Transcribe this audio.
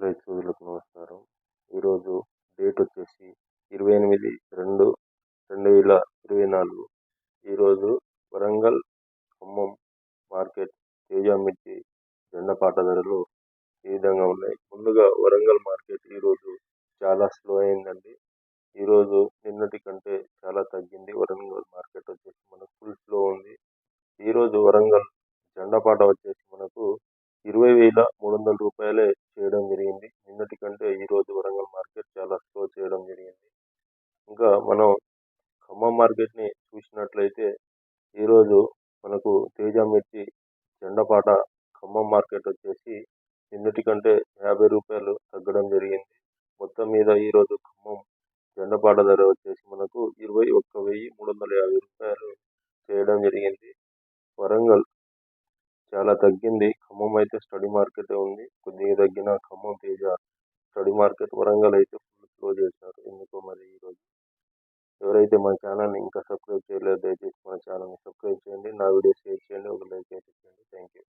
ప్రేక్షకులకు నమస్కారం. ఈరోజు డేట్ వచ్చేసి ఇరవై ఎనిమిది రెండు రెండు వేల ఇరవై నాలుగు. ఈరోజు వరంగల్ ఖమ్మం మార్కెట్ తేజామిర్చి జెండపాట ధరలు ఈ విధంగా ఉన్నాయి. ముందుగా వరంగల్ మార్కెట్ ఈరోజు చాలా స్లో అయిందండి. ఈరోజు నిన్నటి కంటే చాలా తగ్గింది. వరంగల్ మార్కెట్ వచ్చేసి మనకు ఫుల్ స్లో ఉంది. ఈరోజు వరంగల్ జెండపాట వచ్చేసి మనకు ఇరవై వేల మూడు వందల రూపాయలే చేయడం జరిగింది నిన్నటి కంటే ఈరోజు వరంగల్ మార్కెట్ చాలా స్లో చేయడం జరిగింది. ఇంకా మనం ఖమ్మం మార్కెట్ని చూసినట్లయితే ఈరోజు మనకు తేజ మిర్చి జెండపాట ఖమ్మం మార్కెట్ వచ్చేసి నిన్నటి కంటే యాభై రూపాయలు తగ్గడం జరిగింది. మొత్తం మీద ఈరోజు ఖమ్మం జెండపాట ధర వచ్చేసి మనకు ఇరవై ఒక్క వెయ్యి మూడు వందల యాభై రూపాయలు చేయడం జరిగింది. వరంగల్ చాలా తగ్గింది. ఖమ్మం అయితే స్టడీ మార్కెటే ఉంది. కొద్దిగా తగ్గిన ఖమ్మం తేజ స్టడీ మార్కెట్ వరంగల్ అయితే ఫుల్ క్లోజ్ చేశారు ఎందుకో మరి ఈరోజు ఎవరైతే మన ఛానల్ని ఇంకా సబ్స్క్రైబ్ చేయలేదు దయచేసి మా ఛానల్ని సబ్స్క్రైబ్ చేయండి. నా వీడియో షేర్ చేయండి. ఒక లైక్ అయితే చేయండి థ్యాంక్ యూ